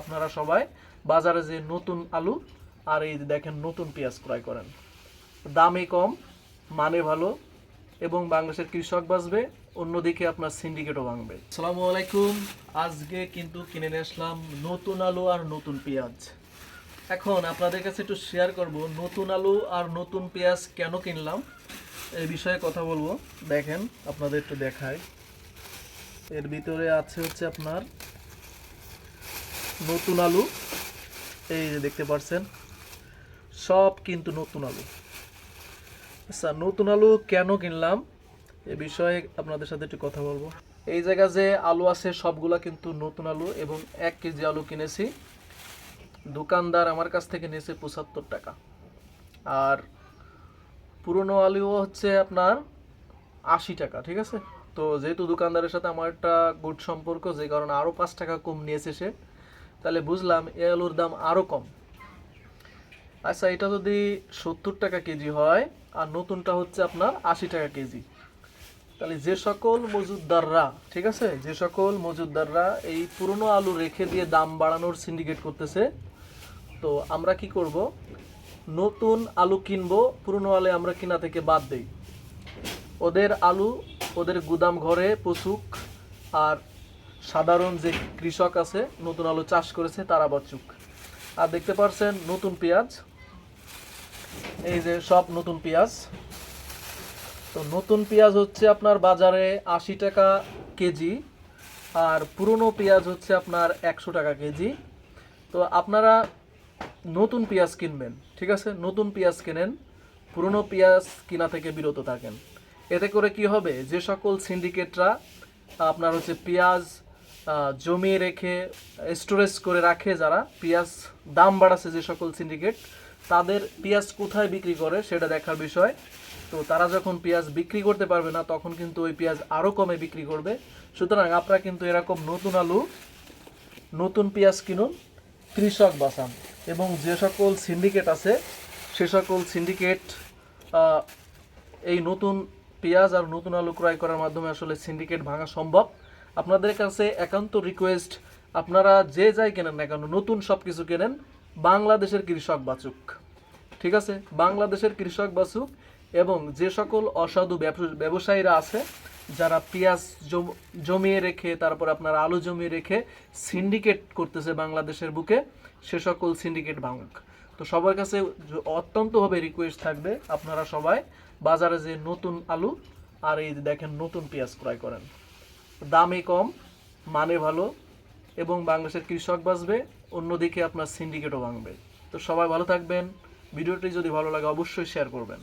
আপনারা সবাই বাজারে যে নতুন আলু আর এই দেখেন নতুন পেঁয়াজ ক্রয় করেন। দামে কম মানে ভালো এবং বাংলাদেশের কৃষক বাঁচবে, অন্যদিকে আপনার সিন্ডিকেটও ভাঙবে। আসসালামু আলাইকুম, আজকে কিন্তু কিনে নিয়ে আসলাম নতুন আলু আর নতুন পেঁয়াজ। এখন আপনাদের কাছে একটু শেয়ার করব, নতুন আলু আর নতুন পেঁয়াজ কেন কিনলাম? এই বিষয়ে কথা বলব। দেখেন, আপনাদের একটু দেখায় এর ভিতরে আছে হচ্ছে আপনার নতুন আলু। এই যে দেখতে পাচ্ছেন সব কিন্তু নতুন আলু। আচ্ছা নতুন আলু কেন কিনলাম? এ বিষয়ে আপনাদের সাথে একটু কথা বলব। এই জায়গা যে আলু আছে, সবগুলা কিন্তু নতুন আলু এবং এক কেজি আলু কিনেছি। দোকানদার আমার কাছ থেকে নিয়েছে পঁচাত্তর টাকা। আর পুরনো আলুও হচ্ছে আপনার আশি টাকা, ঠিক আছে? তো যেহেতু দোকানদারের সাথে আমার একটা গুড সম্পর্ক, যে কারণে আরও পাঁচ টাকা কম নিয়েছে সে। তাহলে বুঝলাম এ আলুর দাম আরও কম। আচ্ছা এটা যদি সত্তর টাকা কেজি হয় আর নতুনটা হচ্ছে আপনার আশি টাকা কেজি। তাহলে যে সকল মজুদদাররা ঠিক আছে? যে সকল মজুদদাররা এই পুরনো আলু রেখে দিয়ে দাম বাড়ানোর সিন্ডিকেট করতেছে, তো আমরা কি করব? নতুন আলু কিনবো, পুরনো আলু আমরা কিনা থেকে বাদ দেই। ওদের আলু, ওদের গুদাম ঘরে পচুক আর সাধারণ যে কৃষক আছে, নতুন আলু চাষ করেছে, তারা বাঁচুক আর দেখতে পাচ্ছেন নতুন পেঁয়াজ। এই যে সব নতুন পেঁয়াজ। তো নতুন পেঁয়াজ হচ্ছে আপনার বাজারে আশি টাকা কেজি আর পুরনো পেঁয়াজ হচ্ছে আপনার একশো টাকা কেজি। তো আপনারা নতুন পেঁয়াজ কিনবেন, ঠিক আছে? নতুন পেঁয়াজ কেনেন, পুরনো পেঁয়াজ কিনা থেকে বিরত থাকেন। এতে করে কি হবে? যে সকল সিন্ডিকেটরা আপনার হচ্ছে পেঁয়াজ জমিয়ে রেখে, স্টোরেজ করে রাখে যারা। পেঁয়াজ দাম বাড়াচ্ছে যে সকল সিন্ডিকেট তাদের পেঁয়াজ কোথায় বিক্রি করে সেটা দেখার বিষয়। তো তারা যখন পেঁয়াজ বিক্রি করতে পারবে না, তখন কিন্তু ওই পেঁয়াজ আরও কমে বিক্রি করবে। সুতরাং আপনারা কিন্তু এরকম নতুন আলু, নতুন পেঁয়াজ কিনুন, কৃষক বাঁচান। এবং যে সকল সিন্ডিকেট আছে, সে সকল সিন্ডিকেট এই নতুন পেঁয়াজ আর নতুন আলু ক্রয় করার মাধ্যমে আসলে সিন্ডিকেট ভাঙা সম্ভব। আপনাদের কাছে একান্ত রিকোয়েস্ট আপনারা যে যাই কেনেন না কেন, নতুন সব কিছু কেনেন, বাংলাদেশের কৃষক বাচুক। ঠিক আছে? বাংলাদেশের কৃষক বাঁচুক এবং যে সকল অসাধু ব্যবসায়ীরা আছে, যারা পেঁয়াজ জমিয়ে রেখে, তারপর আপনার আলু জমিয়ে রেখে সিন্ডিকেট করতেছে বাংলাদেশের বুকে, সে সকল সিন্ডিকেট ভাঙুক। তো সবার কাছে অত্যন্তভাবে রিকোয়েস্ট থাকবে আপনারা সবাই বাজারে যে নতুন আলু, আর এই দেখেন নতুন পেঁয়াজ ক্রয় করেন। দামে কম মানে ভালো, এবং বাংলাদেশের কৃষক বাঁচবে, অন্যদিকে আপনার সিন্ডিকেটও ভাঙবে। তো সবাই ভালো থাকবেন। ভিডিওটি যদি ভালো লাগে, অবশ্যই শেয়ার করবেন।